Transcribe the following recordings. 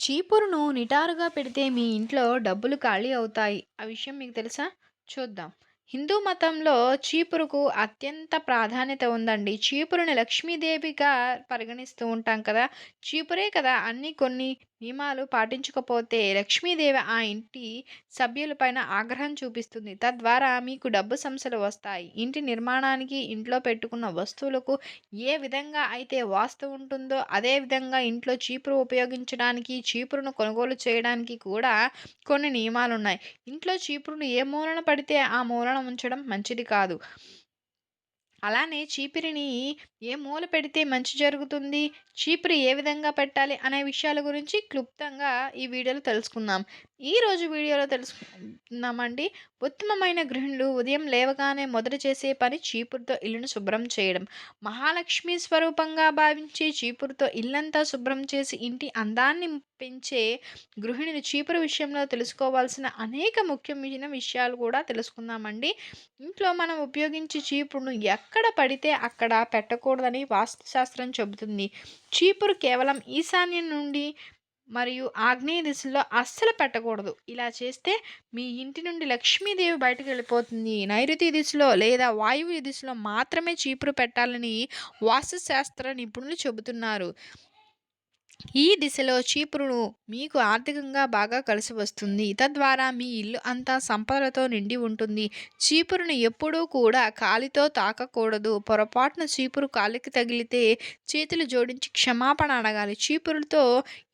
చీపురును నిటారుగా పెడితే మీ ఇంట్లో డబ్బులు ఖాళీ అవుతాయి. ఆ విషయం మీకు తెలుసా? చూద్దాం. హిందూ మతంలో చీపురుకు అత్యంత ప్రాధాన్యత ఉందండి. చీపురుని లక్ష్మీదేవిగా పరిగణిస్తూ ఉంటాం కదా! చీపురే కదా అన్ని కొన్ని నియమాలు పాటించకపోతే లక్ష్మీదేవి ఆ ఇంటి సభ్యులపైన ఆగ్రహం చూపిస్తుంది. తద్వారా మీకు డబ్బు సమస్యలు వస్తాయి. ఇంటి నిర్మాణానికి, ఇంట్లో పెట్టుకున్న వస్తువులకు ఏ విధంగా అయితే వాస్తు ఉంటుందో అదే విధంగా ఇంట్లో చీపురు ఉపయోగించడానికి, చీపురును కొనుగోలు చేయడానికి కూడా కొన్ని నియమాలు ఉన్నాయి ఇంట్లో చీపురును ఏ మూలన పడితే ఆ మూలన ఉంచడం మంచిది కాదు. అలానే చీపిరిని ఏ మూల పెడితే మంచి జరుగుతుంది? చీపిరి ఏ విధంగా పెట్టాలి? అనే విషయాల గురించి క్లుప్తంగా ఈ వీడియోలో తెలుసుకుందాం. ఈరోజు వీడియోలో తెలుసుకుందామండి. ఉత్తమమైన గృహిణులు ఉదయం లేవగానే మొదట చేసే పని చీపురుతో ఇల్లును శుభ్రం చేయడం. మహాలక్ష్మి స్వరూపంగా భావించి చీపురుతో ఇల్లంతా శుభ్రం చేసి ఇంటి అందాన్ని పెంచే గృహిణులు చీపురు విషయంలో తెలుసుకోవాల్సిన అనేక ముఖ్యమైన విషయాలు కూడా తెలుసుకుందామండి. ఇంట్లో మనం ఉపయోగించే చీపురును ఎక్కడ పడితే అక్కడ పెట్టకూడదని వాస్తుశాస్త్రం చెబుతుంది. చీపురు కేవలం ఈశాన్యం నుండి మరియు ఆగ్నేయ దిశలో అస్సలు పెట్టకూడదు. ఇలా చేస్తే మీ ఇంటి నుండి లక్ష్మీదేవి బయటకు వెళ్ళిపోతుంది. నైరుతి దిశలో లేదా వాయువ్య దిశలో మాత్రమే చీపురు పెట్టాలని వాస్తుశాస్త్ర నిపుణులు చెబుతున్నారు. ఈ దిశలో చీపురును మీకు ఆర్థికంగా బాగా కలిసి వస్తుంది. తద్వారా మీ ఇల్లు అంతా సంపదలతో నిండి ఉంటుంది. చీపురును ఎప్పుడూ కూడా కాలితో తాకకూడదు. పొరపాటున చీపురు కాలికి తగిలితే చేతులు జోడించి క్షమాపణ అడగాలి. చీపురుతో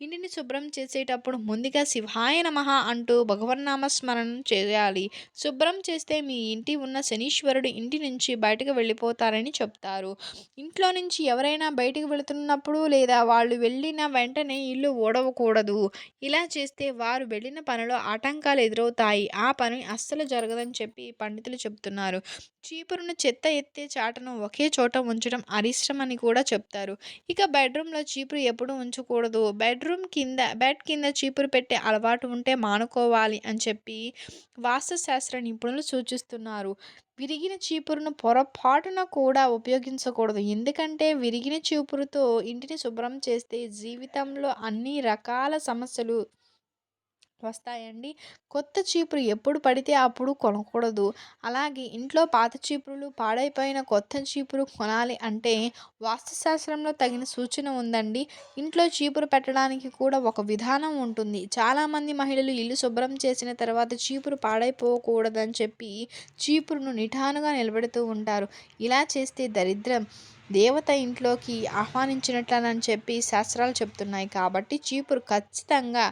ఇంటిని శుభ్రం చేసేటప్పుడు ముందుగా శివాయ నమ అంటూ భగవన్నామ స్మరణం చేయాలి. శుభ్రం చేస్తే మీ ఇంటి ఉన్న శనీశ్వరుడు ఇంటి నుంచి బయటకు వెళ్ళిపోతారని చెప్తారు. ఇంట్లో నుంచి ఎవరైనా బయటికి వెళుతున్నప్పుడు లేదా వాళ్ళు వెళ్ళిన వెంటనే ఇల్లు ఓడవకూడదు ఇలా చేస్తే వారు వెళ్ళిన పనిలో ఆటంకాలు ఎదురవుతాయి. ఆ పని అస్సలు జరగదని చెప్పి పండితులు చెబుతున్నారు. చీపురును చెత్త ఎత్తే చాటను ఒకే చోట ఉంచడం అరిష్టమని కూడా చెప్తారు. ఇక బెడ్రూమ్లో చీపురు ఎప్పుడు ఉంచకూడదు. బెడ్రూమ్ కింద బెడ్ కింద చీపురు పెట్టే అలవాటు ఉంటే మానుకోవాలి అని చెప్పి వాస్తుశాస్త్ర నిపుణులు సూచిస్తున్నారు. విరిగిన చీపురును పొరపాటున కూడా ఉపయోగించకూడదు. ఎందుకంటే విరిగిన చీపురుతో ఇంటిని శుభ్రం చేస్తే జీవితంలో అన్ని రకాల సమస్యలు వస్తాయండి. కొత్త చీపురు ఎప్పుడు పడితే అప్పుడు కొనకూడదు. అలాగే ఇంట్లో పాత చీపురులు పాడైపోయిన కొత్త చీపురు కొనాలి అంటే వాస్తుశాస్త్రంలో తగిన సూచన ఉందండి. ఇంట్లో చీపురు పెట్టడానికి కూడా ఒక విధానం ఉంటుంది. చాలామంది మహిళలు ఇల్లు శుభ్రం చేసిన తర్వాత చీపురు పాడైపోకూడదని చెప్పి చీపురును నిఠానుగా నిలబెడుతూ ఉంటారు. ఇలా చేస్తే దరిద్రం దేవత ఇంట్లోకి ఆహ్వానించినట్లనని చెప్పి శాస్త్రాలు చెప్తున్నాయి కాబట్టి చీపురు ఖచ్చితంగా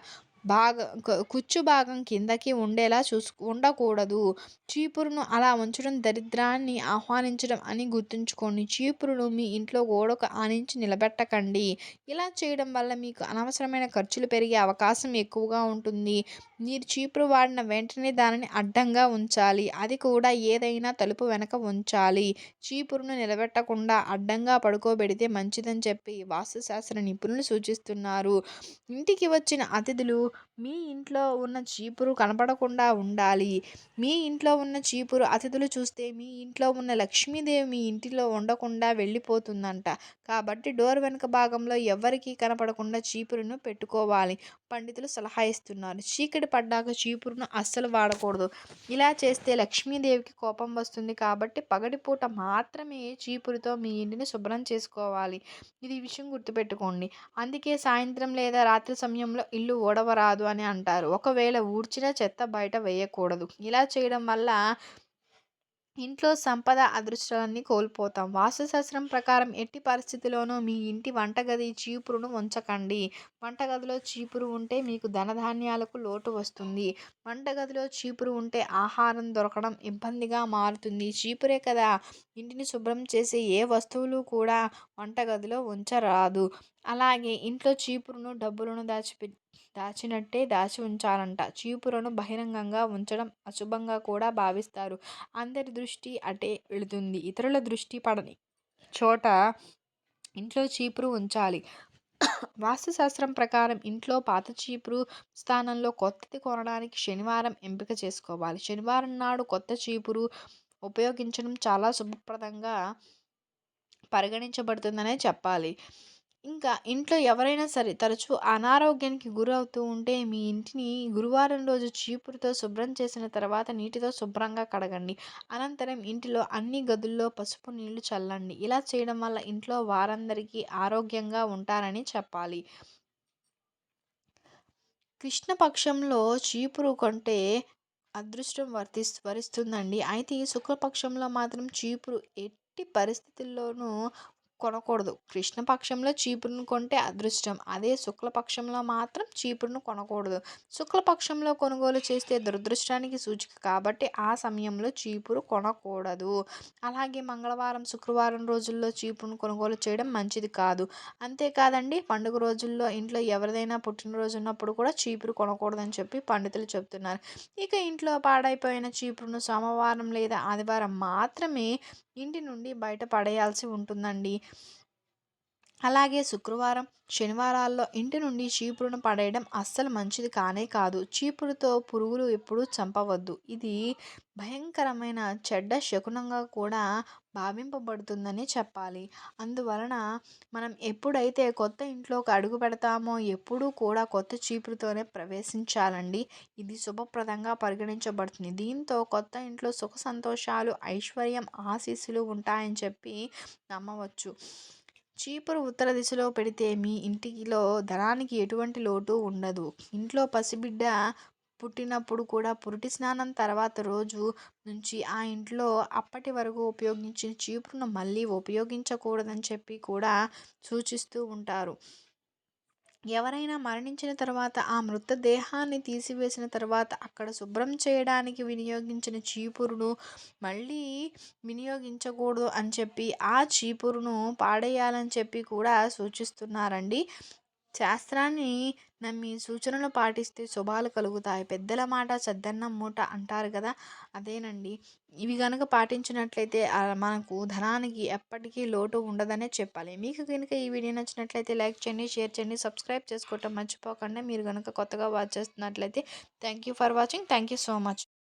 భాగం కుచ్చు భాగం కిందకి ఉండేలా చూసు ఉండకూడదు. చీపురును అలా ఉంచడం దరిద్రాన్ని ఆహ్వానించడం అని గుర్తుంచుకోండి. చీపురును మీ ఇంట్లో గోడకు ఆనించి నిలబెట్టకండి. ఇలా చేయడం వల్ల మీకు అనవసరమైన ఖర్చులు పెరిగే అవకాశం ఎక్కువగా ఉంటుంది. మీరు చీపురు వాడిన వెంటనే దానిని అడ్డంగా ఉంచాలి. అది కూడా ఏదైనా తలుపు వెనక ఉంచాలి. చీపురును నిలబెట్టకుండా అడ్డంగా పడుకోబెడితే మంచిదని చెప్పి వాస్తుశాస్త్ర నిపుణులు సూచిస్తున్నారు. ఇంటికి వచ్చిన అతిథులు మీ ఇంట్లో ఉన్న చీపురు కనపడకుండా ఉండాలి. మీ ఇంట్లో ఉన్న చీపురు అతిథులు చూస్తే మీ ఇంట్లో ఉన్న లక్ష్మీదేవి మీ ఇంటిలో ఉండకుండా వెళ్ళిపోతుందంట. కాబట్టి డోర్ వెనుక భాగంలో ఎవ్వరికీ కనపడకుండా చీపురును పెట్టుకోవాలి. పండితులు సలహా ఇస్తున్నారు. చీకటి పడ్డాక చీపురును అస్సలు వాడకూడదు. ఇలా చేస్తే లక్ష్మీదేవికి కోపం వస్తుంది కాబట్టి పగటిపూట మాత్రమే చీపురుతో మీ ఇంటిని శుభ్రం చేసుకోవాలి. ఇది విషయం గుర్తుపెట్టుకోండి. అందుకే సాయంత్రం లేదా రాత్రి సమయంలో ఇల్లు ఓడవరాదు అని అంటారు. ఒకవేళ ఊడ్చినా చెత్త బయట వేయకూడదు. ఇలా చేయడం వల్ల ఇంట్లో సంపద, అదృష్టాలన్నీ కోల్పోతాం. వాస్తుశాస్త్రం ప్రకారం ఎట్టి పరిస్థితిలోనూ మీ ఇంటి వంటగది చీపురును ఉంచకండి. వంటగదిలో చీపురు ఉంటే మీకు ధనధాన్యాలకు లోటు వస్తుంది. వంటగదిలో చీపురు ఉంటే ఆహారం దొరకడం ఇబ్బందిగా మారుతుంది. చీపురే కదా ఇంటిని శుభ్రం చేసే ఏ వస్తువులు కూడా వంటగదిలో ఉంచరాదు. అలాగే ఇంట్లో చీపురును డబ్బులను దాచిపె దాచినట్టే దాచి ఉంచాలంట. చీపురును బహిరంగంగా ఉంచడం అశుభంగా కూడా భావిస్తారు. అందరి దృష్టి అటే వెళుతుంది. ఇతరుల దృష్టి పడని చోట ఇంట్లో చీపురు ఉంచాలి. వాస్తుశాస్త్రం ప్రకారం ఇంట్లో పాత చీపురు స్థానంలో కొత్తది కొనడానికి శనివారం ఎంపిక చేసుకోవాలి. శనివారం నాడు కొత్త చీపురు ఉపయోగించడం చాలా శుభప్రదంగా పరిగణించబడుతుందనే చెప్పాలి. ఇంకా ఇంట్లో ఎవరైనా సరే తరచూ అనారోగ్యానికి గురవుతూ ఉంటే మీ ఇంటిని గురువారం రోజు చీపురుతో శుభ్రం చేసిన తర్వాత నీటితో శుభ్రంగా కడగండి. అనంతరం ఇంటిలో అన్ని గదుల్లో పసుపు నీళ్ళు చల్లండి. ఇలా చేయడం వల్ల ఇంట్లో వారందరికీ ఆరోగ్యంగా ఉంటారని చెప్పాలి. కృష్ణపక్షంలో చీపురు కొంటే అదృష్టం వర్తి వరిస్తుందండి. అయితే ఈ శుక్లపక్షంలో మాత్రం చీపురు ఎట్టి పరిస్థితుల్లోనూ కొనకూడదు. కృష్ణపక్షంలో చీపురును కొంటే అదృష్టం. అదే శుక్లపక్షంలో మాత్రం చీపురును కొనకూడదు. శుక్లపక్షంలో కొనుగోలు చేస్తే దురదృష్టానికి సూచిక కాబట్టి ఆ సమయంలో చీపురు కొనకూడదు. అలాగే మంగళవారం శుక్రవారం రోజుల్లో చీపురును కొనుగోలు చేయడం మంచిది కాదు. అంతేకాదండి పండుగ రోజుల్లో ఇంట్లో ఎవరిదైనా పుట్టినరోజు ఉన్నప్పుడు కూడా చీపురు కొనకూడదని చెప్పి పండితులు చెప్తున్నారు. ఇక ఇంట్లో పాడైపోయిన చీపురును సోమవారం లేదా ఆదివారం మాత్రమే ఇంటి నుండి బయట పడేయాల్సి ఉంటుందండి. అలాగే శుక్రవారం శనివారాల్లో ఇంటి నుండి చీపురును పడేయడం అస్సలు మంచిది కానే కాదు. చీపురుతో పురుగులు ఎప్పుడూ చంపవద్దు. ఇది భయంకరమైన చెడ్డ శకునంగా కూడా భావింపబడుతుందని చెప్పాలి. అందువలన మనం ఎప్పుడైతే కొత్త ఇంట్లోకి అడుగు పెడతామో ఎప్పుడూ కూడా కొత్త చీపురుతోనే ప్రవేశించాలండి. ఇది శుభప్రదంగా పరిగణించబడుతుంది. దీంతో కొత్త ఇంట్లో సుఖ సంతోషాలు ఐశ్వర్యం ఆశీస్సులు ఉంటాయని చెప్పి నమ్మవచ్చు. చీపురు ఉత్తర దిశలో పెడితే మీ ఇంటిలో ధనానికి ఎటువంటి లోటు ఉండదు. ఇంట్లో పసిబిడ్డ పుట్టినప్పుడు కూడా పురిటి స్నానం తర్వాత రోజు నుంచి ఆ ఇంట్లో అప్పటి వరకు ఉపయోగించిన చీపురును మళ్ళీ ఉపయోగించకూడదని చెప్పి కూడా సూచిస్తూ ఉంటారు. ఎవరైనా మరణించిన తర్వాత ఆ మృతదేహాన్ని తీసివేసిన తర్వాత అక్కడ శుభ్రం చేయడానికి వినియోగించిన చీపురును మళ్ళీ వినియోగించకూడదు అని చెప్పి ఆ చీపురును పాడేయాలని చెప్పి కూడా సూచిస్తున్నారండి. శాస్త్రాన్ని నమ్మి సూచనలు పాటిస్తే శుభాలు కలుగుతాయి. పెద్దల మాట చద్దన్నం మూట అంటారు కదా! అదేనండి. ఇవి కనుక పాటించినట్లయితే మనకు ధనానికి ఎప్పటికీ లోటు ఉండదనే చెప్పాలి. మీకు కనుక ఈ వీడియో నచ్చినట్లయితే లైక్ చేయండి షేర్ చేయండి సబ్స్క్రైబ్ చేసుకోవటం మర్చిపోకుండా. మీరు కనుక కొత్తగా వాచ్ చేస్తున్నట్లయితే thank you for watching. Thank you so much.